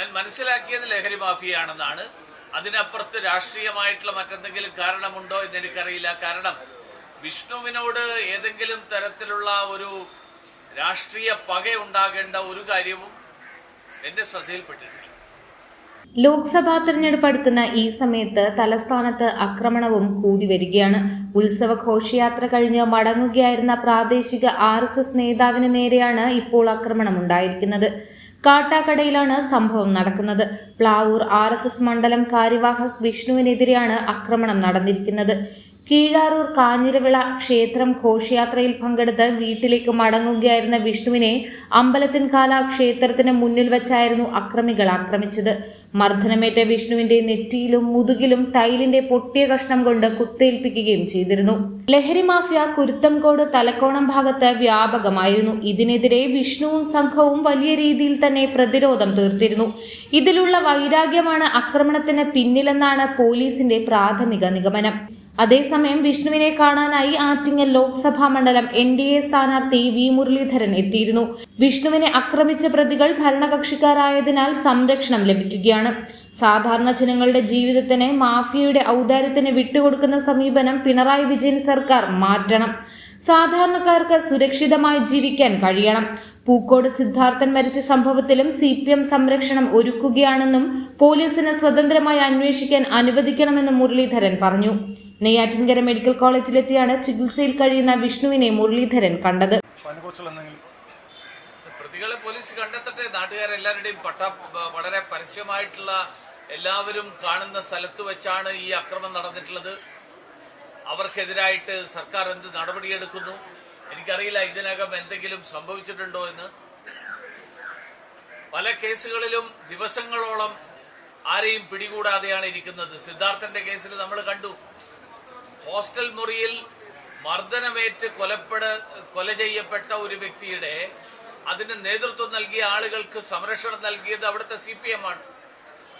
ഞാൻ മനസ്സിലാക്കിയത് ലഹരി മാഫിയാണെന്നാണ് അതിനപ്പുറത്ത് രാഷ്ട്രീയമായിട്ടുള്ള മറ്റെന്തെങ്കിലും കാരണമുണ്ടോ എന്ന് എനിക്കറിയില്ല. കാരണം വിഷ്ണുവിനോട് ഏതെങ്കിലും തരത്തിലുള്ള ഒരു രാഷ്ട്രീയ പക ഉണ്ടാകേണ്ട ഒരു കാര്യവും എന്റെ ശ്രദ്ധയിൽപ്പെട്ടിട്ടില്ല. ലോക്സഭാ തെരഞ്ഞെടുപ്പ് അടുക്കുന്ന ഈ സമയത്ത് തലസ്ഥാനത്ത് ആക്രമണവും കൂടി വരികയാണ്. ഉത്സവ ഘോഷയാത്ര കഴിഞ്ഞ് മടങ്ങുകയായിരുന്ന പ്രാദേശിക ആർ നേതാവിന് നേരെയാണ് ഇപ്പോൾ ആക്രമണം ഉണ്ടായിരിക്കുന്നത്. കാട്ടാക്കടയിലാണ് സംഭവം നടക്കുന്നത്. പ്ലാവൂർ ആർ മണ്ഡലം കാര്യവാഹക് വിഷ്ണുവിനെതിരെയാണ് ആക്രമണം നടന്നിരിക്കുന്നത്. കീഴാറൂർ കാഞ്ഞിരവിള ക്ഷേത്രം ഘോഷയാത്രയിൽ പങ്കെടുത്ത് വീട്ടിലേക്ക് മടങ്ങുകയായിരുന്ന വിഷ്ണുവിനെ അമ്പലത്തിൻകാല ക്ഷേത്രത്തിന് മുന്നിൽ വെച്ചായിരുന്നു അക്രമികൾ ആക്രമിച്ചത്. മർദ്ദനമേറ്റ വിഷ്ണുവിന്റെ നെറ്റിയിലും മുതുകിലും ടൈലിന്റെ പൊട്ടിയ കഷ്ണം കൊണ്ട് കുത്തേൽപ്പിക്കുകയും ചെയ്തിരുന്നു. ലഹരി മാഫിയ കുരുത്തംകോട് തലക്കോണം ഭാഗത്ത് വ്യാപകമായിരുന്നു. ഇതിനെതിരെ വിഷ്ണുവും സംഘവും വലിയ രീതിയിൽ തന്നെ പ്രതിരോധം തീർത്തിരുന്നു. ഇതിലുള്ള വൈരാഗ്യമാണ് ആക്രമണത്തിന് പിന്നിലെന്നാണ് പോലീസിന്റെ പ്രാഥമിക നിഗമനം. അതേസമയം വിഷ്ണുവിനെ കാണാനായി ആറ്റിങ്ങൽ ലോക്സഭാ മണ്ഡലം എൻ ഡി എ സ്ഥാനാർത്ഥി വി മുരളീധരൻ എത്തിയിരുന്നു. വിഷ്ണുവിനെ ആക്രമിച്ച പ്രതികൾ ഭരണകക്ഷിക്കാരായതിനാൽ സംരക്ഷണം ലഭിക്കുകയാണ്. സാധാരണ ജനങ്ങളുടെ ജീവിതത്തിന് മാഫിയയുടെ ഔദാര്യത്തിന് വിട്ടുകൊടുക്കുന്ന സമീപനം പിണറായി വിജയൻ സർക്കാർ മാറ്റണം. സാധാരണക്കാർക്ക് സുരക്ഷിതമായി ജീവിക്കാൻ കഴിയണം. പൂക്കോട് സിദ്ധാർത്ഥൻ മരിച്ച സംഭവത്തിലും സി പി എം സംരക്ഷണം ഒരുക്കുകയാണെന്നും പോലീസിന് സ്വതന്ത്രമായി അന്വേഷിക്കാൻ അനുവദിക്കണമെന്നും മുരളീധരൻ പറഞ്ഞു. നെയ്യാറ്റിൻകര മെഡിക്കൽ കോളേജിലെത്തിയാണ് ചികിത്സയിൽ കഴിയുന്ന വിഷ്ണുവിനെ മുരളീധരൻ കണ്ടത്. പ്രതികളെ പോലീസ് കണ്ടെത്തട്ടെ? നാട്ടുകാരെല്ലാവരുടെയും പട്ട വളരെ പരസ്യമായിട്ടുള്ള എല്ലാവരും കാണുന്ന സ്ഥലത്ത് വെച്ചാണ് ഈ അക്രമം നടന്നിട്ടുള്ളത്. അവർക്കെതിരായിട്ട് സർക്കാർ എന്ത് നടപടിയെടുക്കുന്നു? എനിക്കറിയില്ല ഇതിനകം എന്തെങ്കിലും സംഭവിച്ചിട്ടുണ്ടോ എന്ന്. പല കേസുകളിലും ദിവസങ്ങളോളം ആരെയും പിടികൂടാതെയാണ് ഇരിക്കുന്നത്. സിദ്ധാർത്ഥന്റെ കേസിൽ നമ്മൾ കണ്ടു. ഹോസ്റ്റൽ മുറിയിൽ മർദ്ദനമേറ്റ് കൊലപ്പെട കൊല ചെയ്യപ്പെട്ട ഒരു വ്യക്തിയുടെ അതിന് നേതൃത്വം നൽകിയ ആളുകൾക്ക് സംരക്ഷണം നൽകിയത് അവിടുത്തെ സി പി എം ആണ്.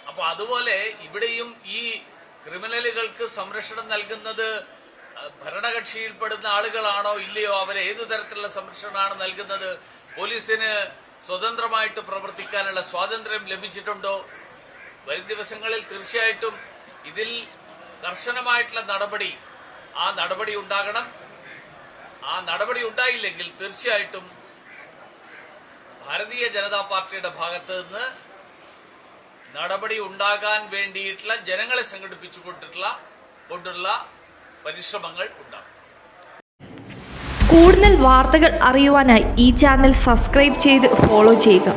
അപ്പൊ അതുപോലെ ഇവിടെയും ഈ ക്രിമിനലുകൾക്ക് സംരക്ഷണം നൽകുന്നത് ഭരണകക്ഷിയിൽപ്പെടുന്ന ആളുകളാണോ ഇല്ലയോ അവരെ ഏതു തരത്തിലുള്ള സംരക്ഷണമാണ് നൽകുന്നത് പോലീസിന് സ്വതന്ത്രമായിട്ട് പ്രവർത്തിക്കാനുള്ള സ്വാതന്ത്ര്യം ലഭിച്ചിട്ടുണ്ടോ? വരും ദിവസങ്ങളിൽ തീർച്ചയായിട്ടും ഇതിൽ കർശനമായിട്ടുള്ള നടപടി ആ നടപടി ഉണ്ടാകണം. ആ നടപടി ഉണ്ടായില്ലെങ്കിൽ തീർച്ചയായിട്ടും ഭാരതീയ ജനതാ പാർട്ടിയുടെ ഭാഗത്ത് നിന്ന് നടപടി ഉണ്ടാകാൻ വേണ്ടിയിട്ടുള്ള ജനങ്ങളെ സംഘടിപ്പിച്ചുകൊണ്ടിട്ടുള്ള കൊണ്ടുള്ള പരിശ്രമങ്ങൾ ഉണ്ടാകും. കൂടുതൽ വാർത്തകൾ അറിയുവാനായി ഈ ചാനൽ സബ്സ്ക്രൈബ് ചെയ്ത് ഫോളോ ചെയ്യുക.